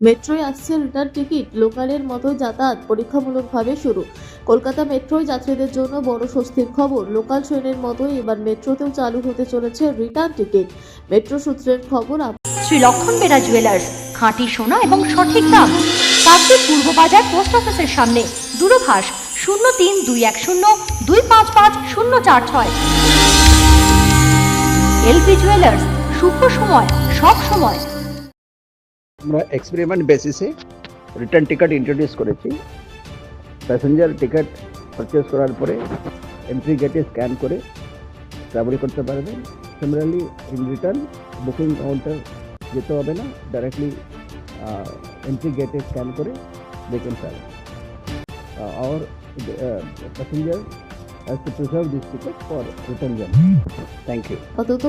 মেট্রোয় আসছে return ticket লোকালের মতো যাতায়াত পরীক্ষামূলকভাবে শুরু। কলকাতা মেট্রোয় যাত্রীদের জন্য বড় স্বস্তির খবর, লোকাল ট্রেনের মতোই এবার মেট্রোতেও চালু হতে চলেছে রিটার্ন টিকিট। মেট্রো সূত্রের খবর শ্রী লক্ষণ বেরা জুয়েলার্স, খাঁটি সোনা এবং সঠিক দাম। কাকদ্বীপ পূর্ব বাজার পোস্ট অফিসের সামনে। দূরভাষ শূন্য তিন দুই এক শূন্য দুই পাঁচ পাঁচ শূন্য চার ছয়। এলপি জুয়েলার্স, শুভ সময়, সব সময়। আমরা এক্সপেরিমেন্ট বেসিসে রিটার্ন টিকিট ইন্ট্রোডিউস করেছি। প্যাসেঞ্জার টিকিট পারচেস করার পরে এন্ট্রি গেটে স্ক্যান করে ট্রাভেল করতে পারবেন similarly in return booking counter যেতে হবে না ডাইরেক্টলি এন্ট্রি গেটে স্ক্যান করে দে ক্যান ট্রাভেল আর প্যাসেঞ্জার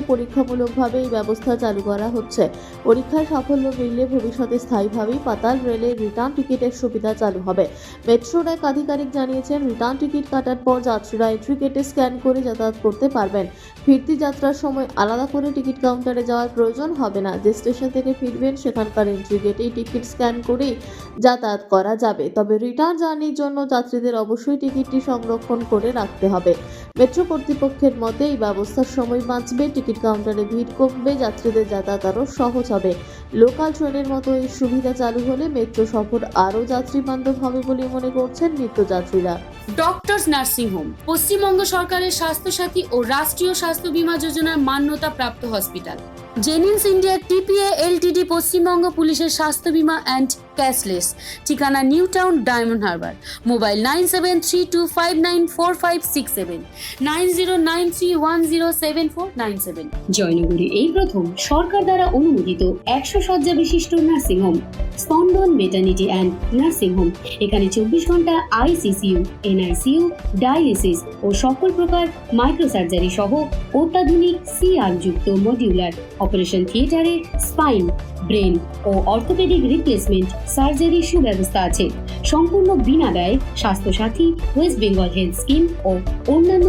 পরীক্ষামূলকভাবে এই ব্যবস্থা চালু করা হচ্ছে। পরীক্ষায় সাফল্য মিললে ভবিষ্যতে স্থায়ীভাবেই পাতাল রিটার্ন টিকিটের সুবিধা চালু হবে। এক আধিকারিক জানিয়েছেন রিটার্ন টিকিট কাটার পর যাত্রীরা এন্ট্রি গেটে স্ক্যান করে যাতায়াত করতে পারবেন। ফিরতি যাত্রার সময় আলাদা করে টিকিট কাউন্টারে যাওয়ার প্রয়োজন হবে না। যে স্টেশন থেকে ফিরবেন, সেখানকার এন্ট্রি গেটেই টিকিট স্ক্যান করেই যাতায়াত করা যাবে। তবে রিটার্ন জার্নির জন্য যাত্রীদের অবশ্যই টিকিটটি সংরক্ষণ করে রাখতে হবে মেট্রো কর্তৃপক্ষের মতে এই ব্যবস্থার সময় বাঁচবে, টিকিট কাউন্টারে ভিড় কমবে, যাত্রীদের যাতায়াত আরও সহজ হবে। লোকাল ট্রেনের মতো এই সুবিধা চালু হলে মেট্রো সফর আরও যাত্রী বান্ধব হবে বলে মনে করছেন নিত্যযাত্রীরা। ডক্টরস নার্সিং হোম, পশ্চিমবঙ্গ সরকারের স্বাস্থ্যসাথী ও রাষ্ট্রীয় স্বাস্থ্য বীমা যোজনার মান্যতা প্রাপ্ত hospital. Genins India TPA LTD Paschimbanga পুলিশের স্বাস্থ্য বীমা অ্যান্ড ক্যাশলেস। ঠিকানা New Town, Diamond Harbour. Mobile nine seven three two five nine four five six seven. জয়নগরে এই প্রথম সরকার দ্বারা অনুমোদিত একশো শয্যা বিশিষ্ট নার্সিংহোম স্পন্দন মেটার্নিটি অ্যান্ড নার্সিং হোম এখানে চব্বিশ ঘণ্টা আইসিসিউ এনআইসিউ ডায়ালিসিস ও সকল প্রকার মাইক্রোসার্জারি সহ অত্যাধুনিক সিআর যুক্ত মডিউলার অপারেশন থিয়েটারে স্পাইন ব্রেন ও অর্থোপেডিক রিপ্লেসমেন্ট সার্জারির সুব্যবস্থা আছে। সম্পূর্ণ বিনা ব্যয় Swasthyasathi West Bengal health scheme ও অন্যান্য